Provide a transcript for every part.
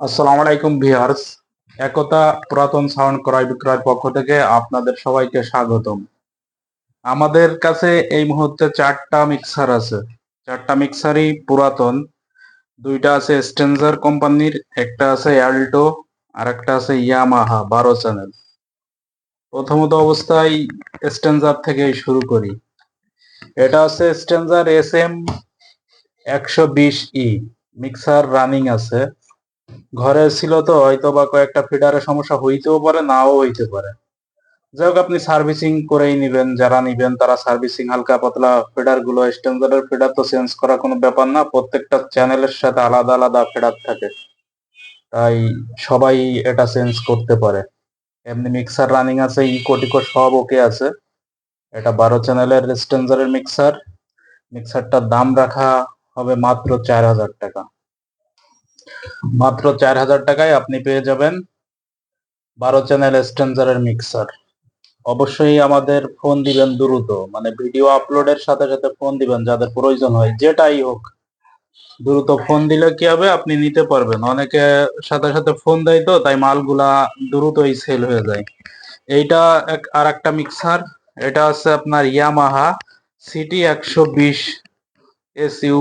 আসসালামু আলাইকুম ভিউয়ার্স। একতা পুরাতন সাউন্ড ক্রয় বিক্রয়ের পক্ষ থেকে আপনাদের সবাইকে স্বাগতম। আমাদের কাছে এই মুহূর্তে চারটা মিক্সার আছে। চারটা মিক্সারই পুরাতন। দুইটা আছে স্টেনজার কোম্পানির, একটা আছে অ্যাল্টো আর একটা আছে ইয়ামাহা, বারো চ্যানেল। প্রথমত অবস্থায় স্টেনজার থেকেই শুরু করি। এটা আছে স্টেনজার এস এম একশো বিশ ই। মিক্সার রানিং আছে। ঘরে ছিল তো হয়তো বা কয়েকটা ফিডারের সমস্যা হইতেও পারে, নাও হইতে পারে। যাই হোক, আপনি সার্ভিসিং করেই নিবেন, যারা নিবেন তারা সার্ভিসিং হালকা পাতলা ফিডারগুলো স্ট্যান্ডার্ডের ফিডার তো চেঞ্জ করা কোনো ব্যাপার না, প্রত্যেকটা চ্যানেলের সাথে আলাদা আলাদা ফিডার থাকে। তাই সবাই এটা চেঞ্জ করতে পারে। এমনি মিক্সার রানিং আছে ইকো টিকো সব ওকে আছে। এটা বারো চ্যানেলের স্টেঞ্জারের মিক্সার মিক্সারটার দাম রাখা হবে মাত্র চার হাজার টাকা। মাত্র চার হাজার টাকায় আপনি পেয়ে যাবেন বারো চ্যানেল স্টেঞ্জারের মিক্সার অবশ্যই আমাদের ফোন দিবেন দ্রুত মানে ভিডিও আপলোডের সাথে সাথে ফোন দিবেন যাদের প্রয়োজন হয়, যেটাই হোক। দ্রুত ফোন দিলে কি হবে? আপনি নিতে পারবেন। অনেকে সাথে সাথে ফোন দেয় তো, তাই মালগুলা দ্রুতই সেল হয়ে যায়। এইটা এক আর একটা মিক্সার এটা আছে আপনার ইয়ামাহা সিটি একশো বিশ এস ইউ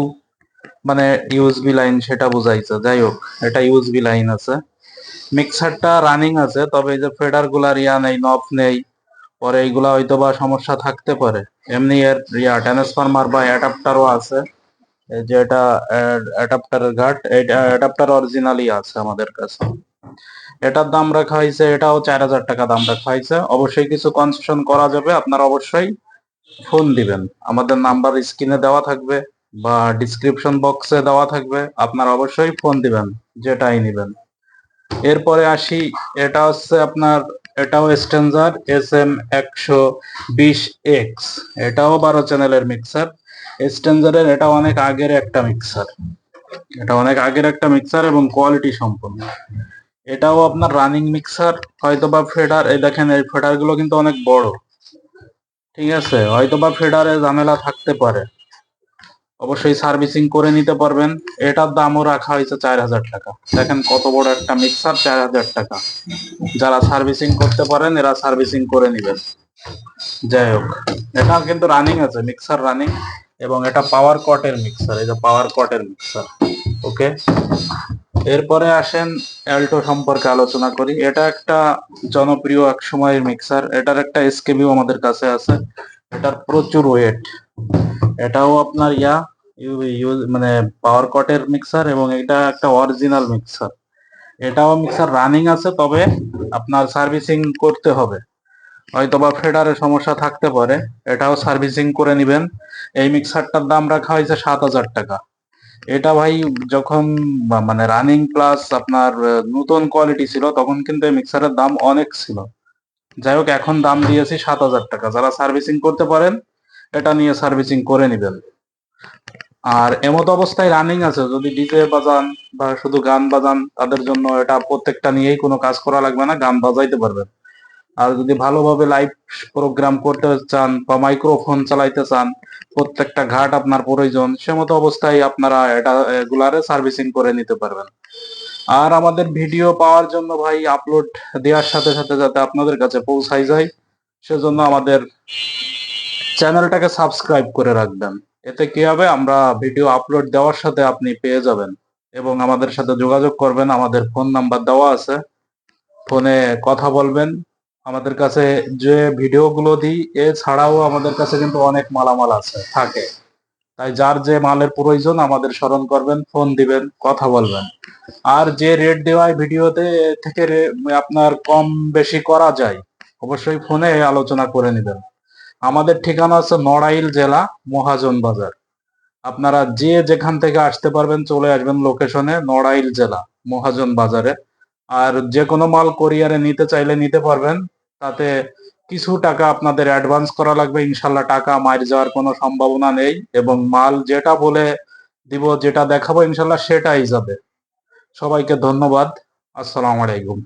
মানে ইউএসবি লাইন সেটা বোঝাইছে। যাই হোক এটা ইউএসবি লাইন আছে। মিক্সারটা রানিং আছে, তবে এই যে ফেডারগুলার ইয়া নেই নব নেই, পরে এইগুলা হয়তো বা সমস্যা থাকতে পারে। এমনি এর ইয়া ট্রান্সফরমার বা অ্যাডাপ্টারও আছে। যে এটা অ্যাডাপ্টারের ঘাট এটা অ্যাডাপ্টার অরিজিনালি আছে আমাদের কাছে। এটার দাম রাখা হয়েছে, এটাও চার হাজার টাকা দাম রাখা হয়েছে। অবশ্যই কিছু কনসেশন করা যাবে, আপনারা অবশ্যই ফোন দিবেন। আমাদের নাম্বার স্ক্রিনে দেওয়া থাকবে। বা ডিসক্রিপশন বক্সে দেওয়া থাকবে, আপনারা অবশ্যই ফোন দিবেন, যেটাই নেবেন। এরপরে আসি, এটা হচ্ছে আপনার, এটাও স্টেঞ্জার এস এম একশো বিশ এক্স এটাও বারো চ্যানেলের মিক্সার স্টেঞ্জারের এটা অনেক আগের একটা মিক্সার এটা অনেক আগের একটা মিক্সার এবং কোয়ালিটি সম্পন্ন। এটাও আপনার রানিং মিক্সার হয়তো বা ফেডার এই দেখেন, এই ফেডারগুলো কিন্তু অনেক বড়। ঠিক আছে? হয়তো বা ফেডারে ঝামেলা থাকতে পারে। অবশ্যই সার্ভিসিং করে নিতে পারবেন। এটার দামও রাখা হয়েছে চার হাজার টাকা। দেখেন কত বড় একটা মিক্সার চার হাজার টাকা। যারা সার্ভিসিং করতে পারেন, এরা সার্ভিসিং করে নেবেন। যাই হোক এটা কিন্তু রানিং আছে মিক্সার রানিং এবং এটা পাওয়ার কটের মিক্সার এটা পাওয়ার কটের মিক্সার ওকে এরপরে আসেন অ্যাল্টো সম্পর্কে আলোচনা করি। এটা একটা জনপ্রিয় এক সময়ের মিক্সার এটার একটা এসকেবিও আমাদের কাছে আছে। এটার প্রচুর ওয়েট এটাও আপনার ইয়া ইউজ মানে পাওয়ার কটের মিক্সার এবং এটা একটা অরিজিনাল মিক্সার এটাও মিক্সার রানিং আছে, তবে আপনার সার্ভিসিং করতে হবে। হয়তো বা ফেডারের সমস্যা থাকতে পারে, এটাও সার্ভিসিং করে নেবেন। এই মিক্সারটার দাম রাখা হয়েছে সাত হাজার টাকা। এটা ভাই যখন মানে রানিং প্লাস আপনার নতুন কোয়ালিটি ছিল, তখন কিন্তু এই মিক্সারের দাম অনেক ছিল। যাই হোক, এখন দাম দিয়েছি সাত হাজার টাকা। যারা সার্ভিসিং করতে পারেন এটা নিয়ে সার্ভিসিং করে নেবেন। আর এমত অবস্থায় রানিং আছে, যদি ডিজে বাজান বা শুধু গান বাজান, তাদের জন্য এটা প্রত্যেকটা নিয়েই কোনো কাজ করা লাগবে না, গান বাজাইতে পারবেন। আর যদি ভালোভাবে লাইভ প্রোগ্রাম করতে চান বা মাইক্রোফোন চালাইতে চান, প্রত্যেকটা ঘাট আপনার প্রয়োজন সে মতো অবস্থায় আপনারা এটা, এগুলারে সার্ভিসিং করে নিতে পারবেন। আর আমাদের ভিডিও পাওয়ার জন্য ভাই আপলোড দেওয়ার সাথে সাথে যাতে আপনাদের কাছে পৌঁছাই যায়, সেজন্য আমাদের চ্যানেলটাকে সাবস্ক্রাইব করে রাখবেন। এতে কি হবে? আমরা ভিডিও আপলোড দেওয়ার সাথে আপনি পেয়ে যাবেন এবং আমাদের সাথে যোগাযোগ করবেন। আমাদের ফোন নাম্বার দেওয়া আছে। ফোনে কথা বলবেন। আমাদের কাছে যে ভিডিওগুলো দিই, এছাড়াও আমাদের কাছে কিন্তু অনেক মালামাল আছে, থাকে। তাই যার যে মালের প্রয়োজন আমাদের স্মরণ করবেন, ফোন দিবেন, কথা বলবেন। আর যে রেট দেওয়ায় ভিডিওতে থেকে আপনার কম বেশি করা যায়, অবশ্যই ফোনে আলোচনা করে নেবেন। আমাদের ঠিকানা আছে নড়াইল জেলা মহাজন বাজার। আপনারা যে যেখান থেকে আসতে পারবেন চলে আসবেন লোকেশনে নড়াইল জেলা মহাজন বাজারে। আর যে কোনো মাল কোরিয়ারে নিতে চাইলে নিতে পারবেন, তাতে কিছু টাকা আপনাদের অ্যাডভান্স করা লাগবে। ইনশাল্লাহ টাকা মার যাওয়ার কোনো সম্ভাবনা নেই এবং মাল যেটা বলে দিব, যেটা দেখাবো ইনশাল্লাহ সেটাই যাবে। সবাইকে ধন্যবাদ। আসসালামু আলাইকুম।